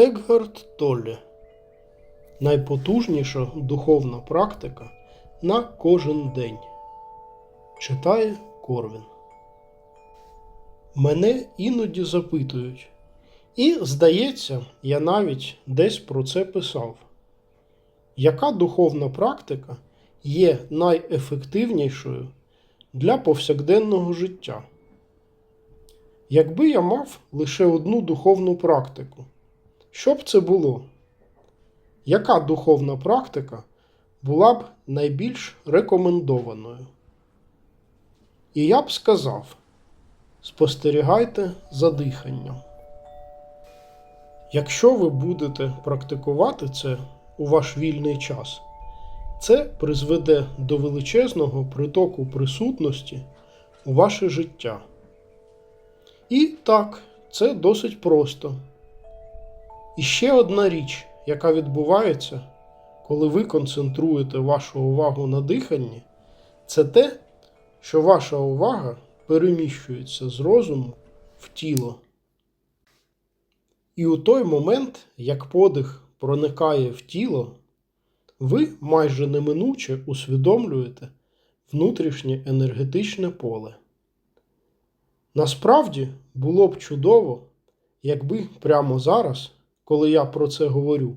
Екгард Толле. Найпотужніша духовна практика на кожен день. Читає Корвін. Мене іноді запитують. І, здається, я навіть десь про це писав. Яка духовна практика є найефективнішою для повсякденного життя? Якби я мав лише одну духовну практику, що б це було? Яка духовна практика була б найбільш рекомендованою? І я б сказав: спостерігайте за диханням. Якщо ви будете практикувати це у ваш вільний час, це призведе до величезного притоку присутності у ваше життя. І так, це досить просто. І ще одна річ, яка відбувається, коли ви концентруєте вашу увагу на диханні, це те, що ваша увага переміщується з розуму в тіло. І у той момент, як подих проникає в тіло, ви майже неминуче усвідомлюєте внутрішнє енергетичне поле. Насправді було б чудово, якби прямо зараз, коли я про це говорю,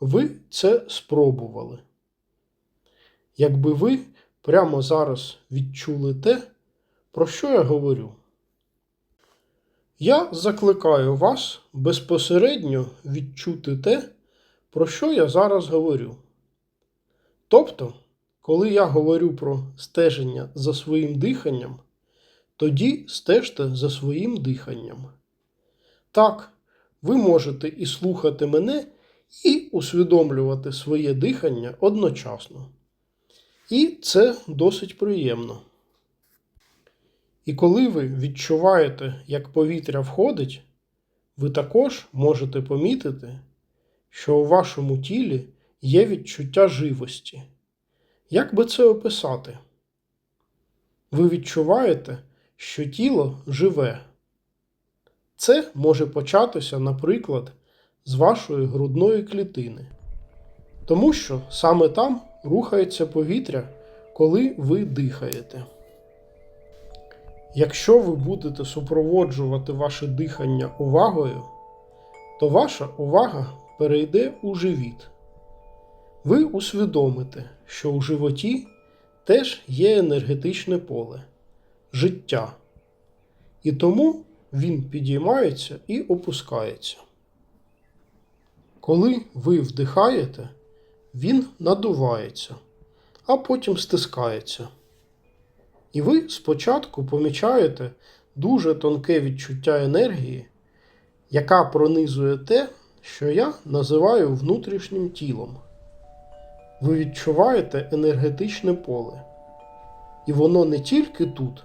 ви це спробували. Якби ви прямо зараз відчули те, про що я говорю. Я закликаю вас безпосередньо відчути те, про що я зараз говорю. Тобто, коли я говорю про стеження за своїм диханням, тоді стежте за своїм диханням. Так, ви можете і слухати мене, і усвідомлювати своє дихання одночасно. І це досить приємно. І коли ви відчуваєте, як повітря входить, ви також можете помітити, що у вашому тілі є відчуття живості. Як би це описати? Ви відчуваєте, що тіло живе. Це може початися, наприклад, з вашої грудної клітини, тому що саме там рухається повітря, коли ви дихаєте. Якщо ви будете супроводжувати ваше дихання увагою, то ваша увага перейде у живіт. Ви усвідомите, що у животі теж є енергетичне поле життя. І тому він підіймається і опускається. Коли ви вдихаєте, він надувається, а потім стискається. І ви спочатку помічаєте дуже тонке відчуття енергії, яка пронизує те, що я називаю внутрішнім тілом. Ви відчуваєте енергетичне поле. І воно не тільки тут,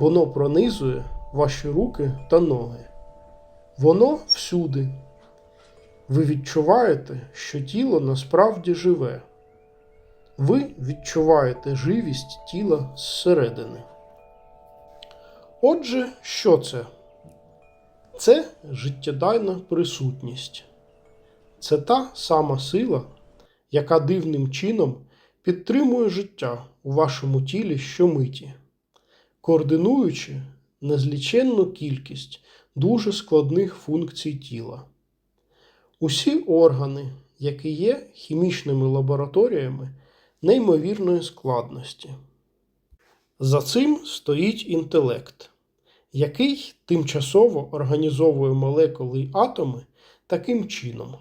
воно пронизує ваші руки та ноги. Воно всюди. Ви відчуваєте, що тіло насправді живе. Ви відчуваєте живість тіла зсередини. Отже, що це? Це життєдайна присутність. Це та сама сила, яка дивним чином підтримує життя у вашому тілі щомиті, координуючи незліченну кількість дуже складних функцій тіла. Усі органи, які є хімічними лабораторіями неймовірної складності. За цим стоїть інтелект, який тимчасово організовує молекули й атоми таким чином.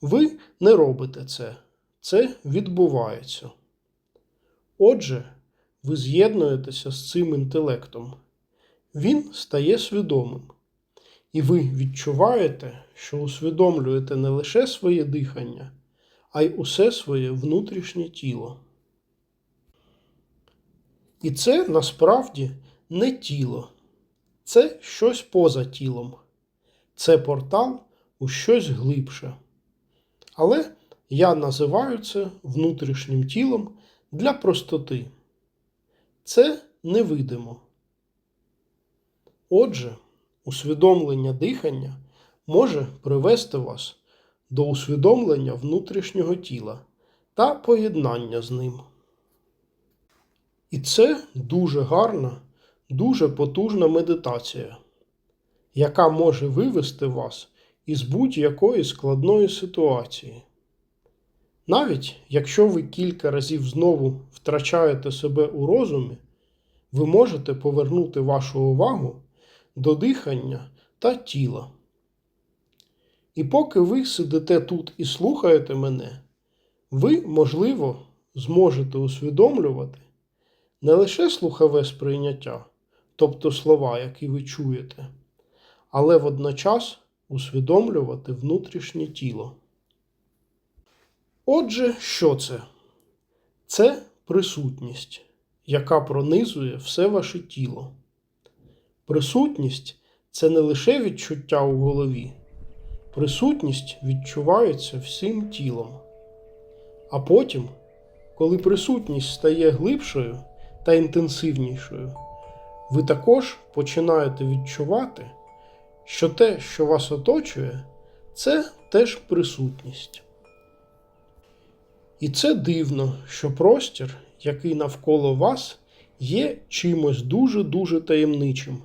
Ви не робите це, це відбувається. Отже, ви з'єднуєтеся з цим інтелектом. Він стає свідомим. І ви відчуваєте, що усвідомлюєте не лише своє дихання, а й усе своє внутрішнє тіло. І це насправді не тіло, це щось поза тілом, це портал у щось глибше. Але я називаю це внутрішнім тілом для простоти. Це невидимо. Отже, усвідомлення дихання може привести вас до усвідомлення внутрішнього тіла та поєднання з ним. І це дуже гарна, дуже потужна медитація, яка може вивести вас із будь-якої складної ситуації. Навіть якщо ви кілька разів знову втрачаєте себе у розумі, ви можете повернути вашу увагу до дихання та тіла. І поки ви сидите тут і слухаєте мене, ви, можливо, зможете усвідомлювати не лише слухове сприйняття, тобто слова, які ви чуєте, але водночас усвідомлювати внутрішнє тіло. Отже, що це? Це присутність, яка пронизує все ваше тіло. Присутність це не лише відчуття у голові, присутність відчувається всім тілом. А потім, коли присутність стає глибшою та інтенсивнішою, ви також починаєте відчувати, що те, що вас оточує, це теж присутність. І це дивно, що простір, який навколо вас, є чимось дуже-дуже таємничим.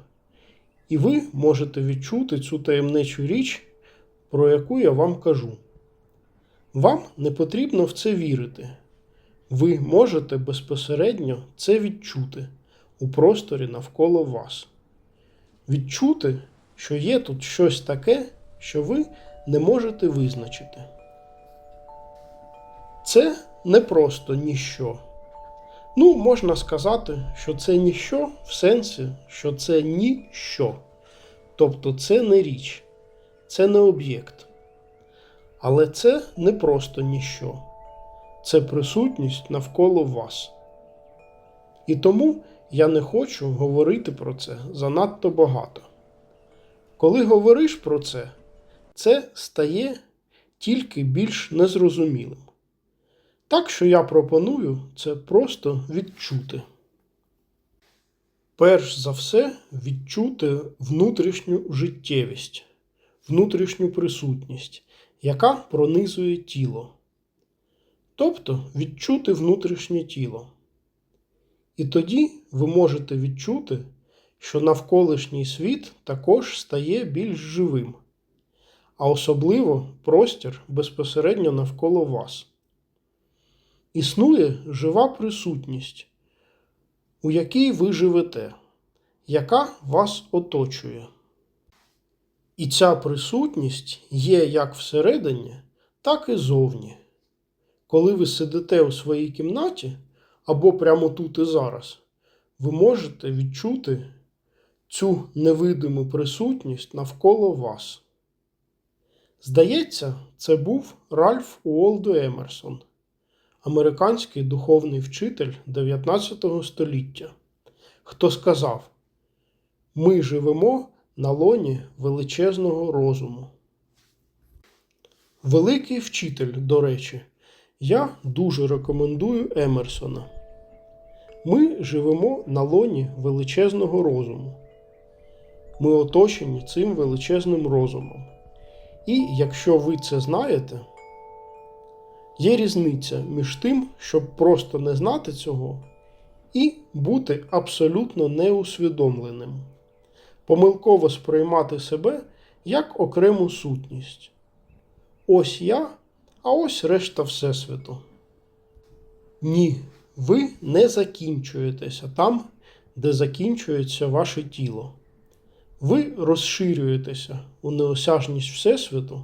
І ви можете відчути цю таємничу річ, про яку я вам кажу. Вам не потрібно в це вірити. Ви можете безпосередньо це відчути у просторі навколо вас. Відчути, що є тут щось таке, що ви не можете визначити. Це не просто ніщо. Ну, можна сказати, що це ніщо в сенсі, що це ніщо. Тобто це не річ, це не об'єкт. Але це не просто ніщо, це присутність навколо вас. І тому я не хочу говорити про це занадто багато. Коли говориш про це, це стає тільки більш незрозумілим. Так що я пропоную це просто відчути. Перш за все, відчути внутрішню життєвість, внутрішню присутність, яка пронизує тіло. Тобто відчути внутрішнє тіло. І тоді ви можете відчути, що навколишній світ також стає більш живим, а особливо простір безпосередньо навколо вас. Існує жива присутність, у якій ви живете, яка вас оточує. І ця присутність є як всередині, так і зовні. Коли ви сидите у своїй кімнаті або прямо тут і зараз, ви можете відчути цю невидиму присутність навколо вас. Здається, це був Ральф Уолдо Емерсон американський духовний вчитель 19 століття, хто сказав: Ми живемо на лоні величезного розуму. Великий вчитель, до речі, я дуже рекомендую Емерсона. Ми живемо на лоні величезного розуму. Ми оточені цим величезним розумом. І якщо ви це знаєте, Є різниця між тим, щоб просто не знати цього, і бути абсолютно неусвідомленим, помилково сприймати себе як окрему сутність. Ось я, а ось решта Всесвіту. Ні, ви не закінчуєтеся там, де закінчується ваше тіло. Ви розширюєтеся у неосяжність Всесвіту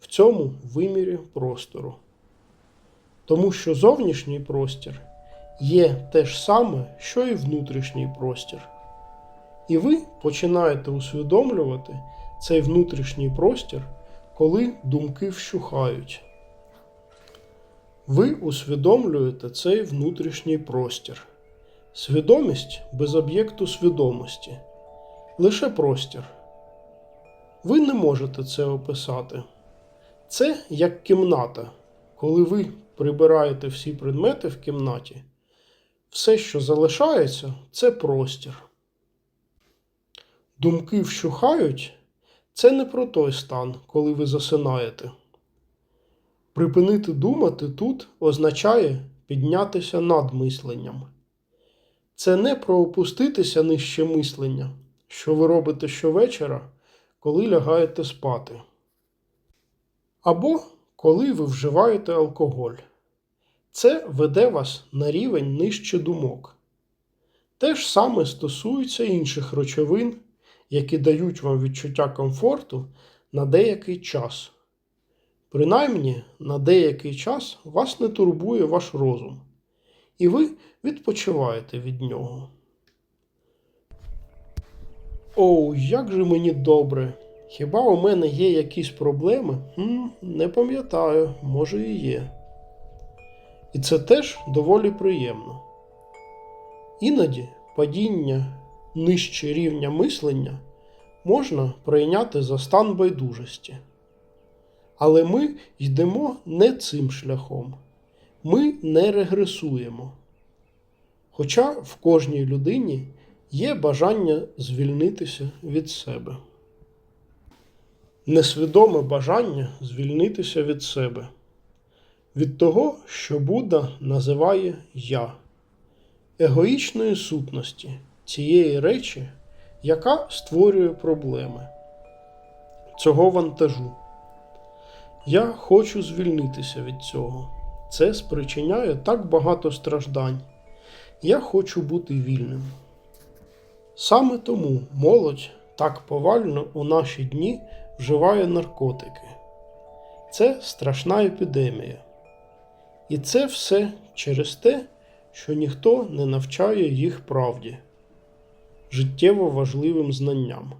в цьому вимірі простору. Тому що зовнішній простір є те ж саме, що і внутрішній простір. І ви починаєте усвідомлювати цей внутрішній простір, коли думки вщухають. Ви усвідомлюєте цей внутрішній простір. Свідомість без об'єкту свідомості. Лише простір. Ви не можете це описати. Це як кімната, коли ви прибираєте всі предмети в кімнаті, все, що залишається, це простір. Думки вщухають це не про той стан, коли ви засинаєте. Припинити думати тут означає піднятися над мисленням. Це не про опуститися нижче мислення, що ви робите щовечора, коли лягаєте спати. Або коли ви вживаєте алкоголь. Це веде вас на рівень нижче думок. Те ж саме стосується інших речовин, які дають вам відчуття комфорту на деякий час. Принаймні, на деякий час вас не турбує ваш розум, і ви відпочиваєте від нього. Оу, як же мені добре! Хіба у мене є якісь проблеми? Хм, не пам'ятаю, може і є. І це теж доволі приємно. Іноді падіння нижче рівня мислення можна прийняти за стан байдужості. Але ми йдемо не цим шляхом. Ми не регресуємо. Хоча в кожній людині є бажання звільнитися від себе. Несвідоме бажання звільнитися від себе, від того, що Будда називає Я, егоїчної сутності цієї речі, яка створює проблеми, цього вантажу. Я хочу звільнитися від цього. Це спричиняє так багато страждань. Я хочу бути вільним. Саме тому молодь так повально у наші дні вживає наркотики. Це страшна епідемія. І це все через те, що ніхто не навчає їх правді, життєво важливим знанням.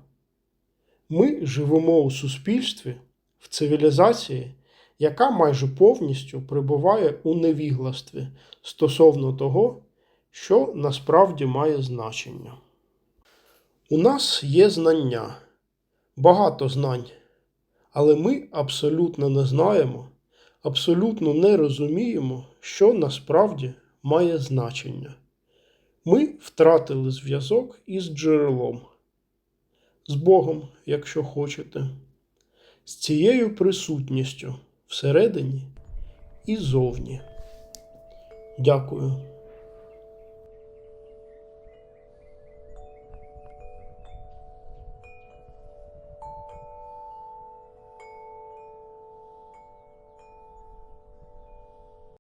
Ми живемо у суспільстві, в цивілізації, яка майже повністю перебуває у невігластві стосовно того, що насправді має значення. У нас є знання, багато знань, але ми абсолютно не знаємо, абсолютно не розуміємо, що насправді має значення. Ми втратили зв'язок із джерелом, з Богом, якщо хочете, з цією присутністю всередині і зовні. Дякую.